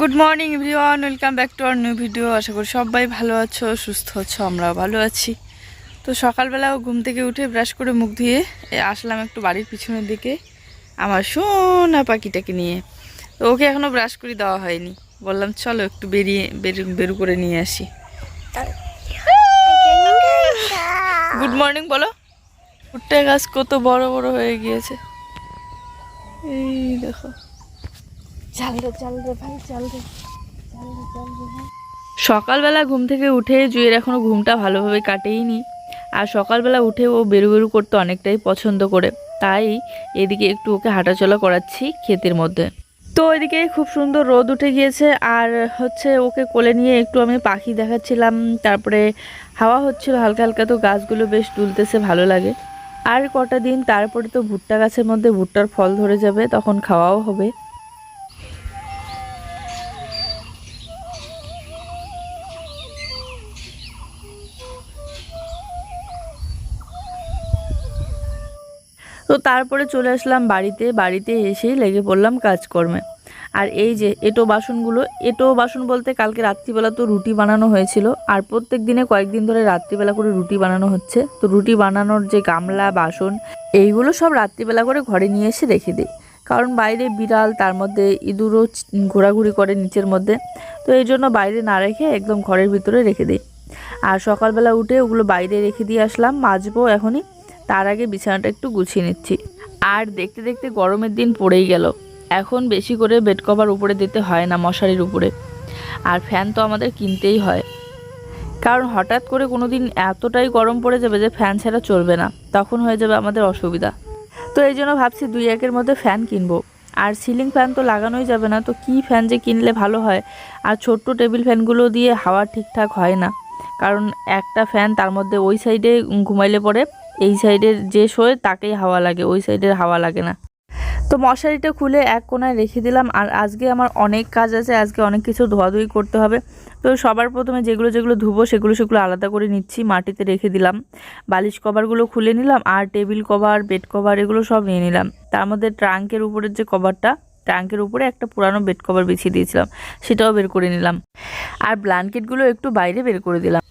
Good morning everyone welcome back to our new video আশা করি সবাই ভালো আছো, সুস্থ আছো, আমরাও ভালো আছি। তো সকালবেলাও ঘুম থেকে উঠে ব্রাশ করে মুখ ধুয়ে আসলাম একটু বাড়ির পিছনের দিকে আমার সোনা পাখিটাকে নিয়ে। তো ওকে এখনও ব্রাশ করে দেওয়া হয়নি। বললাম, চলো একটু বেরিয়ে, বেরু বেরু করে নিয়ে আসি। গুড মর্নিং বলো। ভুট্টা গাছ কত বড় বড় হয়ে গিয়েছে। এই দেখো। ভাই সকালবেলা ঘুম থেকে উঠে জুয়ের এখনও ঘুমটা ভালোভাবে কাটেইনি। আর সকালবেলা উঠে ও বেরু বেরু করতে অনেকটাই পছন্দ করে। তাই এদিকে একটু ওকে হাঁটাচলা করাচ্ছি ক্ষেতের মধ্যে। তো এদিকে খুব সুন্দর রোদ উঠে গিয়েছে। আর হচ্ছে ওকে কোলে নিয়ে একটু আমি পাখি দেখাচ্ছিলাম। তারপরে হাওয়া হচ্ছিল, হালকা হালকা তো গাছগুলো বেশ তুলতেছে ভালো লাগে। আর কটা দিন তারপরে তো ভুট্টা গাছের মধ্যে ভুট্টার ফল ধরে যাবে, তখন খাওয়াও হবে। তো তারপরে চলে আসলাম বাড়িতে। বাড়িতে এসেই লেগে পড়লাম কাজকর্মে। আর এই যে এটো বাসনগুলো, এটো বাসন বলতে কালকে রাত্রিবেলা তো রুটি বানানো হয়েছিল। আর প্রত্যেক দিনে কয়েকদিন ধরে রাত্রিবেলা করে রুটি বানানো হচ্ছে। তো রুটি বানানোর যে গামলা, বাসন, এইগুলো সব রাত্রিবেলা করে ঘরে নিয়ে এসে রেখে দিই। কারণ বাইরে বিড়াল, তার মধ্যে ইঁদুরও ঘোরাঘুরি করে নিচের মধ্যে। তো এই জন্য বাইরে না রেখে একদম ঘরের ভিতরে রেখে দিই। আর সকালবেলা উঠে ওগুলো বাইরে রেখে দিয়ে আসলাম। মাজবো এখনই। তার আগে বিছানাটা একটু গুছিয়ে নিচ্ছি। আর দেখতে দেখতে গরমের দিন পড়েই গেল। এখন বেশি করে বেড কভার উপরে দিতে হয় না মশারির উপরে। আর ফ্যান তো আমাদের কিনতেই হয়। কারণ হঠাৎ করে কোনো দিন এতটাই গরম পড়ে যাবে যে ফ্যান ছাড়া চলবে না। তখন হয়ে যাবে আমাদের অসুবিধা। তো এই জন্য ভাবছি দুই একের মধ্যে ফ্যান কিনবো। আর সিলিং ফ্যান তো লাগানোই যাবে না, তো কি ফ্যান যে কিনলে ভালো হয়? আর ছোট্ট টেবিল ফ্যানগুলো দিয়ে হাওয়া ঠিকঠাক হয় না। কারণ একটা ফ্যান তার মধ্যে ওই সাইডে ঘুমাইলে পরে এই সাইডের যে শোয়, তাকেই হাওয়া লাগে, ওই সাইডের হাওয়া লাগে না। তো মশারিটা খুলে এক কোনায় রেখে দিলাম, আর আজকে আমার অনেক কাজ আছে, আজকে অনেক কিছু ধোয়াধুয়ি করতে হবে। তো সবার প্রথমে যেগুলো যেগুলো ধুবো, সেগুলো সেগুলো আলাদা করে নিচ্ছি, মাটিতে রেখে দিলাম। বালিশ কভারগুলো খুলে নিলাম, আর টেবিল কভার, বেড কভার এগুলো সব নিয়ে নিলাম। তার মধ্যে ট্রাঙ্কের উপরের যে কভারটা, ট্রাঙ্কের উপরে একটা পুরানো বেড কভার বিছিয়ে দিয়েছিলাম, সেটাও বের করে নিলাম। আর ব্ল্যাঙ্কেটগুলো একটু বাইরে বের করে দিলাম।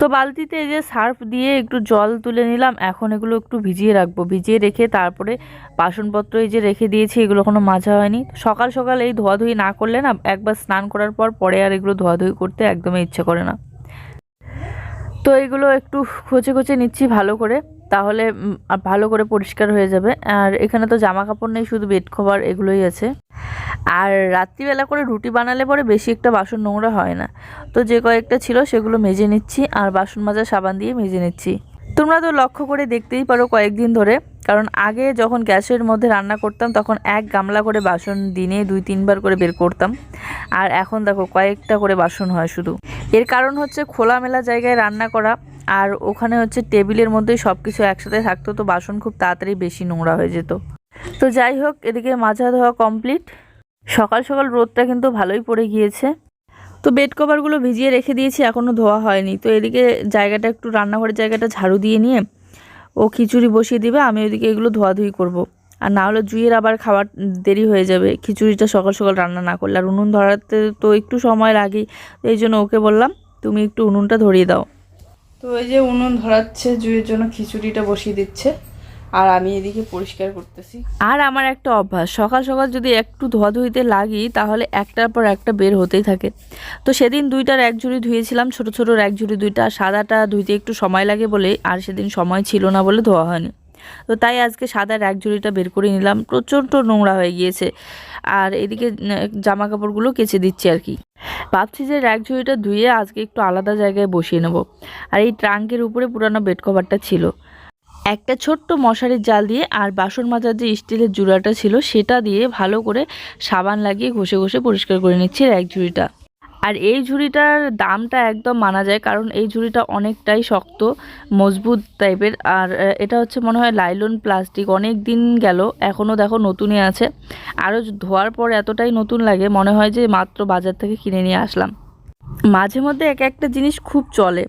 তো বালতিতে এই যে সার্ফ দিয়ে একটু জল তুলে নিলাম, এখন এগুলো একটু ভিজিয়ে রাখব। ভিজিয়ে রেখে তারপরে বাসনপত্র এই যে রেখে দিয়েছি, এগুলো কোনো মাজা হয়নি। সকাল সকাল এই ধোয়াধুয়ি না করলে না, একবার স্নান করার পর পরে আর এগুলো ধোয়াধুয়ি করতে একদমই ইচ্ছে করে না। তো এগুলো একটু খোঁচে খোঁচে নিচ্ছি ভালো করে। তাহলে ভালো করে পরিষ্কার হয়ে যাবে। আর এখানে তো জামা কাপড় নেই, শুধু বেড কভার এগুলোই আছে। আর রাত্রিবেলা করে রুটি বানালে পরে বেশি একটা বাসন নোংরা হয় না। তো যে কয়েকটা ছিল সেগুলো মেজে নিচ্ছি, আর বাসন মাজা সাবান দিয়ে মেজে নিচ্ছি। তোমরা তো লক্ষ্য করে দেখতেই পারো কয়েকদিন ধরে, কারণ আগে যখন গ্যাসের মধ্যে রান্না করতাম, তখন এক গামলা করে বাসন দিনে দুই, তিনবার করে বের করতাম। আর এখন দেখো কয়েকটা করে বাসন হয় শুধু। এর কারণ হচ্ছে খোলামেলা জায়গায় রান্না করা আর ওখানে হচ্ছে টেবিলের মধ্যেই সব কিছু একসাথে থাকতো, তো বাসন খুব তাড়াতাড়ি বেশি নোংরা হয়ে যেত। তো যাই হোক, এদিকে মাজা ধোয়া কমপ্লিট সকাল সকাল রোদটা কিন্তু ভালোই পড়ে গিয়েছে। তো বেড কভারগুলো ভিজিয়ে রেখে দিয়েছি এখনও ধোয়া হয়নি। তো এদিকে জায়গাটা একটু, রান্নাঘরের জায়গাটা ঝাড়ু দিয়ে নিয়ে ও খিচুড়ি বসিয়ে দিবে, আমি ওইদিকে এগুলো ধোয়াধুয়ি করব। আর না হলে জুইয়ের আবার খাবার দেরি হয়ে যাবে, খিচুড়িটা সকাল সকাল রান্না না করলে। আর উনুন ধরাতে তো একটু সময় লাগেই এই জন্য ওকে বললাম, তুমি একটু উনুনটা ধরিয়ে দাও। তো এই যে উনুন ধরাচ্ছে জুয়ের জন্য খিচুড়িটা বসিয়ে দিচ্ছে, আর আমি এদিকে পরিষ্কার করতেছি। আর আমার একটা অভ্যাস, সকাল সকাল যদি একটু ধোয়া ধুইতে লাগি, তাহলে একটার পর একটা বের হতেই থাকে। তো সেদিন দুইটার এক ঝুড়ি ধুয়েছিলাম, ছোট ছোটোর এক ঝুড়ি দুইটা, সাদাটা ধুইতে একটু সময় লাগে বলে আর সেদিন সময় ছিল না বলে ধোয়া হয়নি। তো তাই আজকে সাদা এক ঝুড়িটা বের করে নিলাম। প্রচণ্ড নোংরা হয়ে গিয়েছে। আর এদিকে জামা কাপড়গুলো কেচে দিচ্ছি আর কি। ভাবছি যে র্যাক ঝুড়িটা ধুয়ে আজকে একটু আলাদা জায়গায় বসিয়ে নেব। আর এই ট্রাঙ্কের উপরে পুরানো বেড কভারটা ছিল। একটা ছোট্ট মশারির জাল দিয়ে আর বাসন মাজার যে স্টিলের জুড়াটা ছিল, সেটা দিয়ে ভালো করে সাবান লাগিয়ে ঘষে ঘষে পরিষ্কার করে নিচ্ছি র্যাক ঝুড়িটা। আর এই ঝুড়িটার দামটা একদম মানা যায়, কারণ এই ঝুড়িটা অনেকটাই শক্ত, মজবুত টাইপের। আর এটা হচ্ছে মনে হয় লাইলন প্লাস্টিক, অনেক দিন গেল এখনও দেখো নতুনই আছে। আরও ধোয়ার পর এতটাই নতুন লাগে, মনে হয় যে মাত্র বাজার থেকে কিনে নিয়ে আসলাম। মাঝে মধ্যে এক একটা জিনিস খুব চলে,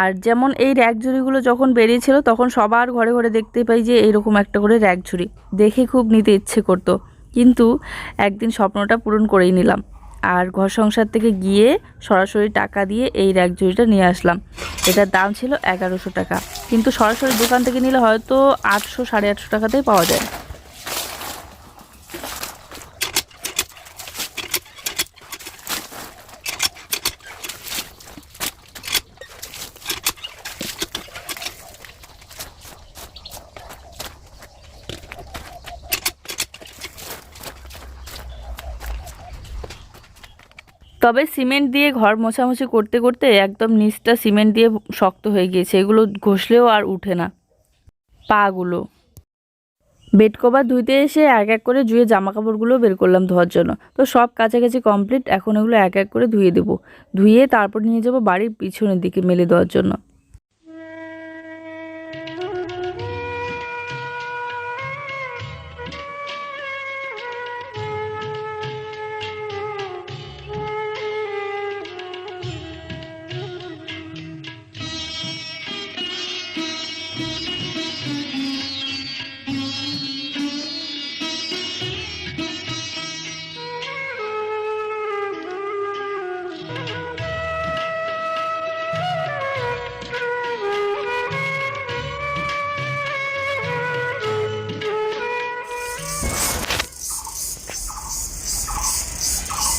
আর যেমন এই র্যাক ঝুড়িগুলো যখন বেরিয়েছিল, তখন সবার ঘরে ঘরে দেখতে পাই যে এইরকম একটা করে র্যাক ঝুড়ি। দেখে খুব নিতে ইচ্ছে করতো, কিন্তু একদিন স্বপ্নটা পূরণ করেই নিলাম। আর ঘর সংসার থেকে গিয়ে সরাসরি টাকা দিয়ে এই র্যাক জুড়িটা নিয়ে আসলাম। এটার দাম ছিল এগারোশো টাকা। কিন্তু সরাসরি দোকান থেকে নিলে হয়তো আটশো, সাড়ে আটশো টাকাতেই পাওয়া যায়। তবে সিমেন্ট দিয়ে ঘর মোছামুছি করতে করতে একদম নিচটা সিমেন্ট দিয়ে শক্ত হয়ে গিয়েছে। এগুলো ঘষলেও আর উঠে না পাগুলো। বেড কভার ধুইতে এসে এক এক করে জুয়ে জামা কাপড়গুলো বের করলাম ধোয়ার জন্য। তো সব কাছাকাছি কমপ্লিট, এখন এগুলো এক এক করে ধুয়ে দেবো। ধুয়ে তারপর নিয়ে যাব বাড়ির পিছনের দিকে মেলে দেওয়ার জন্য।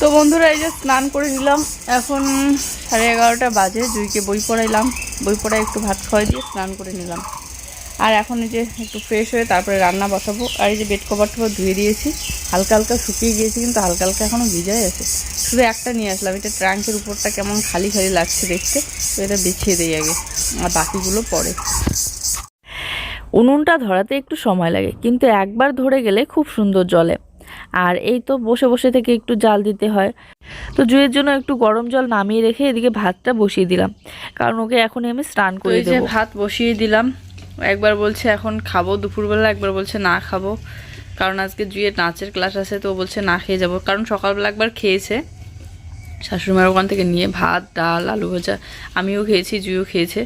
তো বন্ধুরা, এই যে স্নান করে নিলাম। এখন সাড়ে এগারোটা বাজে, জুইকে বই পড়াইলাম। বই পড়াই একটু ভাত খাওয়াই দিয়ে স্নান করে নিলাম। আর এখন এই যে একটু ফ্রেশ হয়ে তারপরে রান্না বসাবো। আর এই যে বেড কভার টভার ধুয়ে দিয়েছি। হালকা হালকা শুকিয়ে গিয়েছে, কিন্তু হালকা হালকা এখনও ভিজাই আছে। শুধু একটা নিয়ে আসলাম। এটা ট্রাঙ্কের উপরটা কেমন খালি খালি লাগছে দেখতে। তো এটা বিছিয়ে দিই আগে। আর বাকিগুলো পরে। উনুনটা ধরাতে একটু সময় লাগে, কিন্তু একবার ধরে গেলে খুব সুন্দর জলে। আর এই তো বসে বসে থেকে একটু জাল দিতে হয়। তো জুয়ের জন্য একটু গরম জল নামিয়ে রেখে এদিকে ভাতটা বসিয়ে দিলাম। কারণ ওকে এখনই আমি স্নান করে যে দেবো। ভাত বসিয়ে দিলাম। একবার বলছে এখন খাব দুপুরবেলা। একবার বলছে না খাব। কারণ আজকে জুয়ের নাচের ক্লাস আছে তো বলছে না খেয়ে যাব। কারণ সকালবেলা একবার খেয়েছে। শাশুড়িমার ওখান থেকে নিয়ে ভাত ডাল আলু ভাজা আমিও খেয়েছি জুইও খেয়েছে।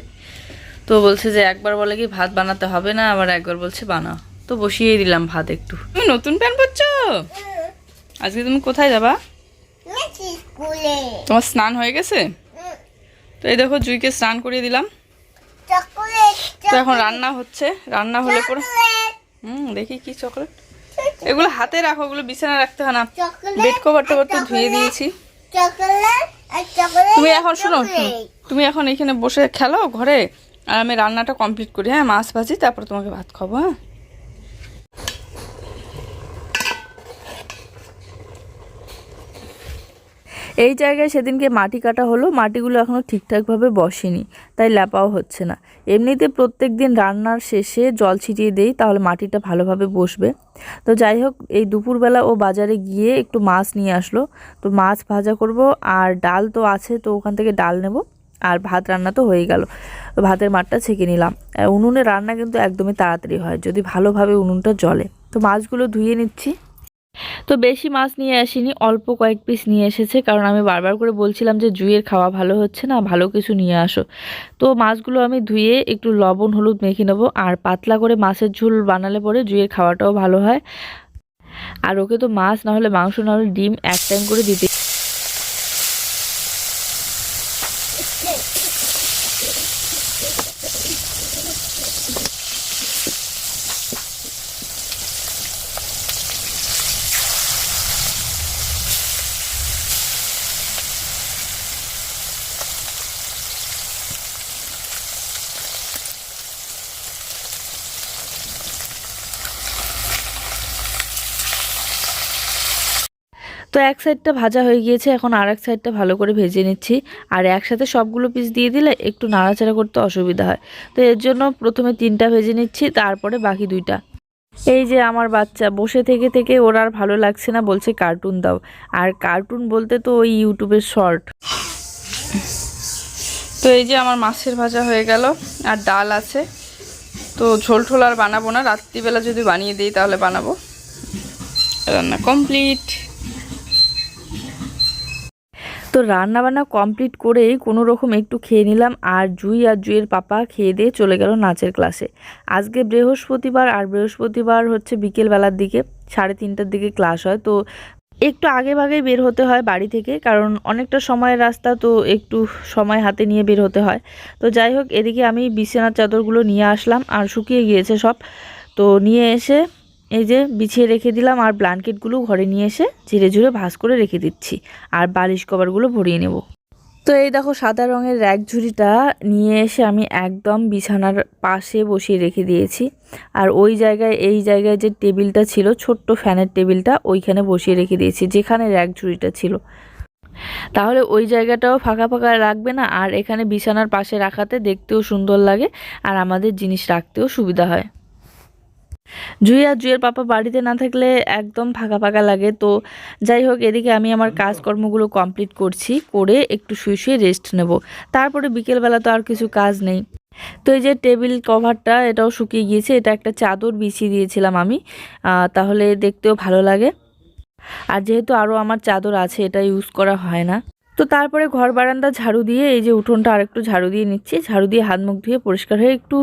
তো বলছে যে একবার বলে কি ভাত বানাতে হবে না? আবার একবার বলছে বানা তো বসিয়ে দিলাম ভাত একটু। তুমি নতুন প্যান্ট পরছো? আজকে তুমি কোথায় যাবা? তোমার স্নান হয়ে গেছে? তো এই দেখো জুইকে স্নান করিয়ে দিলাম। তো এখন রান্না হচ্ছে। রান্না হলে পরে হুম দেখি কি চকলেট। এগুলো হাতে রাখো ওগুলো বিছানা রাখতে হয় না। বেড কভার টভার তো ধুয়ে দিয়েছি। তুমি এখন শোনো শোনো, তুমি এখন এখানে বসে খেলো ঘরে আর আমি রান্নাটা কমপ্লিট করি। হ্যাঁ মাছ ভাজি তারপর তোমাকে ভাত খাব হ্যাঁ? এই জায়গায় সেদিনকে মাটি কাটা হলো, মাটিগুলো এখনও ঠিকঠাকভাবে বসেনি, তাই ল্যাপাও হচ্ছে না। এমনিতে প্রত্যেক দিন রান্নার শেষে জল ছিটিয়ে দেই, তাহলে মাটিটা ভালোভাবে বসবে। তো যাই হোক, এই দুপুরবেলা ও বাজারে গিয়ে একটু মাছ নিয়ে আসলো। তো মাছ ভাজা করব, আর ডাল তো আছে, তো ওখান থেকে ডাল নেব। আর ভাত রান্না তো হয়ে গেল। ভাতের মাঠটা ছেঁকে নিলাম। উনুনে রান্না কিন্তু একদমই তাড়াতাড়ি হয়, যদি ভালোভাবে উনুনটা জ্বলে। তো মাছগুলো ধুয়ে নিচ্ছি। তো বেশি মাছ নিয়ে আসিনি, অল্প কয়েক পিস নিয়ে এসেছে। কারণ আমি বারবার করে বলছিলাম যে জুয়ের খাওয়া ভালো হচ্ছে না, ভালো কিছু নিয়ে আসো। তো মাছগুলো আমি ধুয়ে একটু লবণ, হলুদ মেখে নেব। আর পাতলা করে মাছের ঝোল বানালে পরে জুইয়ের খাওয়াটাও ভালো হয়। আর ওকে তো মাছ, না হলে মাংস, না হলে ডিম এক টাইম করে দিতে তো এক সাইডটা ভাজা হয়ে গিয়েছে, এখন আর এক সাইডটা ভালো করে ভেজে নিচ্ছি। আর একসাথে সবগুলো পিস দিয়ে দিলে একটু নাড়াচাড়া করতে অসুবিধা হয়। তো এর জন্য প্রথমে তিনটা ভেজে নিচ্ছি, তারপরে বাকি দুইটা। এই যে আমার বাচ্চা, বসে থেকে থেকে ওর আর ভালো লাগছে না, বলছে কার্টুন দাও। আর কার্টুন বলতে তো ওই ইউটিউবের শর্ট তো এই যে আমার মাছের ভাজা হয়ে গেল, আর ডাল আছে। তো ঝোল ঠোল আর বানাবো না, রাত্রিবেলা যদি বানিয়ে দিই তাহলে বানাবো। রান্না কমপ্লিট তো রান্না বান্না কমপ্লিট করেই কোনো রকম একটু খেয়ে নিলাম আর জুই আর জুইয়ের পাপা খেয়ে দিয়ে চলে গেল নাচের ক্লাসে আজকে বৃহস্পতিবার আর বৃহস্পতিবার হচ্ছে বিকেলবেলার দিকে, সাড়ে তিনটার দিকে ক্লাস হয়। তো একটু আগে ভাগে বের হতে হয় বাড়ি থেকে, কারণ অনেকটা সময়ের রাস্তা তো একটু সময় হাতে নিয়ে বের হতে হয়। তো যাই হোক, এদিকে আমি বিছানার চাদরগুলো নিয়ে আসলাম আর শুকিয়ে গিয়েছে সব। তো নিয়ে এসে এই যে বিছিয়ে রেখে দিলাম আর ব্ল্যাঙ্কেটগুলো ঘরে নিয়ে এসে ঝিরে ঝুরে ভাঁজ করে রেখে দিচ্ছি আর বালিশ কভারগুলো ভরিয়ে নেব। তো এই দেখো সাদা রঙের র্যাক ঝুড়িটা নিয়ে এসে আমি একদম বিছানার পাশে বসিয়ে রেখে দিয়েছি। আর ওই জায়গায়, এই জায়গায় যে টেবিলটা ছিল, ছোট্ট ফ্যানের টেবিলটা, ওইখানে বসিয়ে রেখে দিয়েছি, যেখানে র্যাক ঝুড়িটা ছিল। তাহলে ওই জায়গাটাও ফাঁকা ফাঁকা রাখবে না, আর এখানে বিছানার পাশে রাখাতে দেখতেও সুন্দর লাগে, আর আমাদের জিনিস রাখতেও সুবিধা হয়। জুই আর জুইয়ের পাপা বাড়িতে না থাকলে একদম ফাঁকা ফাঁকা লাগে। তো যাই হোক এদিকে আমি আমার কাজকর্মগুলো কমপ্লিট করছি করে একটু শুয়ে শুয়ে রেস্ট নেব। তারপরে বিকেলবেলা তো আর কিছু কাজ নেই। তো এই যে টেবিল কভারটা এটাও শুকিয়ে গিয়েছে। এটা একটা চাদর বিছিয়ে দিয়েছিলাম আমি। তাহলে দেখতেও ভালো লাগে। আর যেহেতু আরও আমার চাদর আছে এটা ইউজ করা হয় না। তো তারপরে ঘর বারান্দা ঝাড়ু দিয়ে, এই যে উঠোনটা আরেকটু ঝাড়ু দিয়ে নিচ্ছি। ঝাড়ু দিয়ে হাত মুখ ধুয়ে পরিষ্কার হয়ে একটু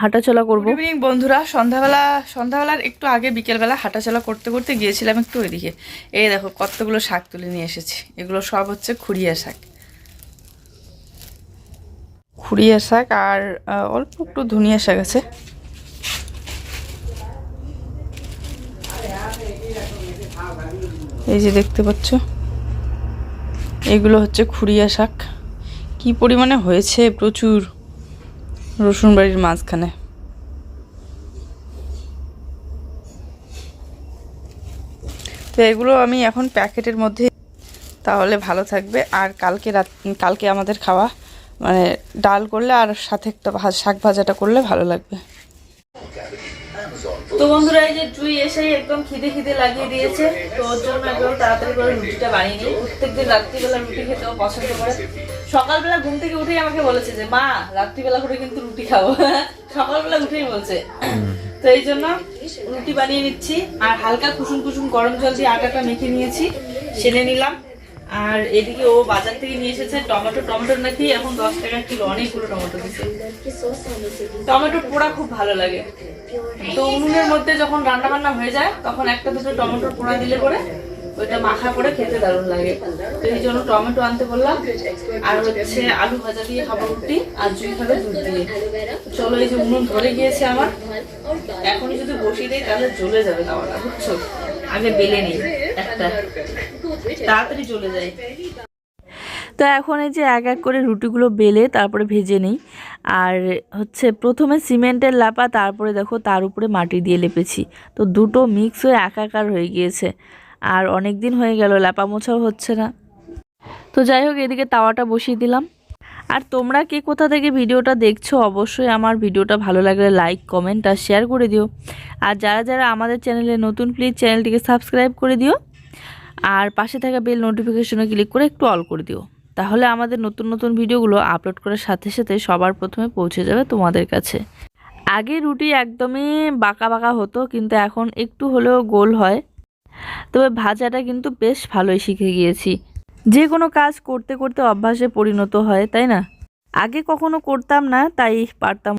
হাঁটাচলা করব। বন্ধুরা। সন্ধ্যাবেলা, সন্ধ্যাবেলার একটু আগে, বিকেলবেলা হাঁটাচলা করতে করতে গিয়েছিলাম একটু ওইদিকে। এই দেখো, কতগুলো শাক তুলে নিয়ে এসেছি। এগুলো সব হচ্ছে খুড়িয়া শাক। খুড়িয়া শাক আর অল্প একটু ধনিয়া শাক আছে। এই যে দেখতে পাচ্ছ? এগুলো হচ্ছে খুড়িয়া শাক। কি পরিমাণে হয়েছে? প্রচুর। রসুন বাড়ির মাঝখানে। তো এগুলো আমি এখন প্যাকেটের মধ্যে তাহলে ভালো থাকবে। আর কালকে রাত কালকে আমাদের খাওয়া মানে ডাল করলে আর সাথে একটা শাক ভাজাটা করলে ভালো লাগবে। তো বন্ধুরা, এই যে জুই এসে একদম খিদে খিদে লাগিয়ে দিয়েছে। তো ওর জন্য একদম তাড়াতাড়ি করে রুটিটা বানিয়ে নিই। প্রত্যেকদিন রাত্রিবেলা রুটি খেতেও পছন্দ করে। সকালবেলা ঘুম থেকে উঠেই আমাকে বলেছে যে, মা, রাত্রিবেলা করে কিন্তু রুটি খাব। সকালবেলা উঠেই বলছে। তো এই জন্য রুটি বানিয়ে নিচ্ছি। আর হালকা কুসুম কুসুম গরম জল দিয়ে আটাটা মেখে নিয়েছি। সেনে নিলাম। আর এদিকে ও বাজার থেকে নিয়ে এসেছে টমেটো। টমেটো নাকি এখন দশ টাকা কিলো, অনেকগুলো টমেটো দিচ্ছে টমেটো পোড়া খুব ভালো লাগে। তো উনুনের মধ্যে যখন রান্না বান্না হয়ে যায়, তখন একটা দুটো টমেটোর পোড়া দিলে পরে ওইটা মাখা করে খেতে দারুণ লাগে। তো এই জন্য টমেটো আনতে বললাম। আর হচ্ছে আলু ভাজা দিয়ে খাব রুটি আর জুই খাবে দুধ দিয়ে। চলো এই যে উনুন ধরে গিয়েছে আমার। এখনই যদি বসিয়ে দিই, তাহলে জ্বলে যাবে খাওয়াটা, বুঝছ? আগে বেলে নিই। একটা। তাড়াতাড়ি চলে যায় তো এখন এই যে এক এক করে রুটিগুলো বেলে তারপরে ভেজে নিই। আর হচ্ছে প্রথমে সিমেন্টের লাপা তারপরে দেখো তার উপরে মাটি দিয়ে লেপেছি। তো দুটো মিক্স হয়ে একাকার হয়ে গিয়েছে। আর অনেক দিন হয়ে গেল ল্যাপা মোছাও হচ্ছে না। তো যাই হোক এদিকে তাওয়াটা বসিয়ে দিলাম। আর তোমরা কে কোথা থেকে ভিডিওটা দেখছ অবশ্যই আমার ভিডিওটা ভালো লাগলে লাইক কমেন্ট আর শেয়ার করে দিও। আর যারা যারা আমাদের চ্যানেলে নতুন প্লিজ চ্যানেলটিকে সাবস্ক্রাইব করে দিও। আর পাশে থাকা বেল নোটিফিকেশনে ক্লিক করে একটু অল করে দিও। তাহলে আমাদের নতুন নতুন ভিডিওগুলো আপলোড করার সাথে সাথে সবার প্রথমে পৌঁছে যাবে তোমাদের কাছে। আগে রুটি একদমই বাঁকা বাঁকা হতো, কিন্তু এখন একটু হলেও গোল হয়। তবে ভাজাটা কিন্তু বেশ ভালোই শিখে গিয়েছি। যে কোনো কাজ করতে করতে অভ্যাসে পরিণত হয়, তাই না? আগে কখনো করতাম না, তাই পারতাম।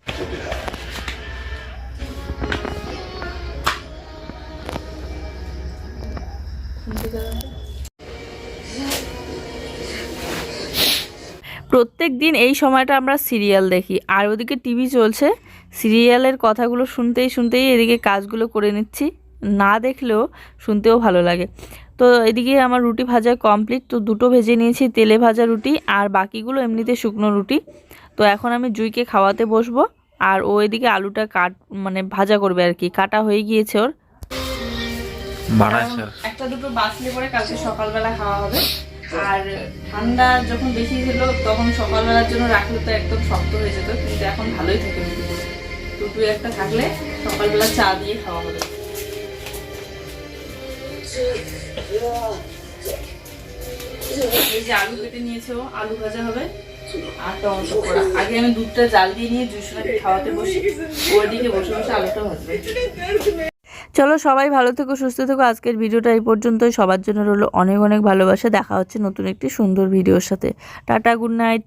প্রত্যেক দিন এই সময়টা আমরা সিরিয়াল দেখি। আর ওদিকে টিভি চলছে। সিরিয়ালের কথাগুলো শুনতেই শুনতেই এদিকে কাজগুলো করে নিচ্ছি। না দেখলেও শুনতেও ভালো লাগে। তো এদিকে আমার রুটি ভাজা কমপ্লিট। তো দুটো ভেজে নিয়েছি তেলে ভাজা রুটি আর বাকিগুলো এমনিতে শুকনো রুটি। তো এখন আমি জুইকে খাওয়াতে বসবো। আর ও এদিকে আলুটা কাট মানে ভাজা করবে আর কি। কাটা হয়ে গিয়েছে ওর। একটা দুটো বাঁচলে পরে কালকে সকালবেলা খাওয়া হবে। আর ঠান্ডা যখন বেশি ছিল, তখন সকালবেলার জন্য রাখলে তো একদম শক্ত হয়ে যেত, কিন্তু এখন ভালোই থাকে রুটিগুলো একটা থাকলে সকালবেলা চা দিয়ে খাওয়া হবে। এই যে আলু কেটে নিয়েছে আলু ভাজা হবে, আর টমেটো পোড়া আগে আমি দুধটা জাল দিয়ে নিয়ে জুসটাকে খাওয়াতে বসি, ওইদিকে বসে বসে আলুটা ভাজবে। চলো সবাই ভালো থেকো, সুস্থ থেকো। আজকের ভিডিওটা এই পর্যন্তই। সবার জন্য রইল অনেক অনেক ভালোবাসা। দেখা হচ্ছে নতুন একটি সুন্দর ভিডিওর সাথে। Tata good night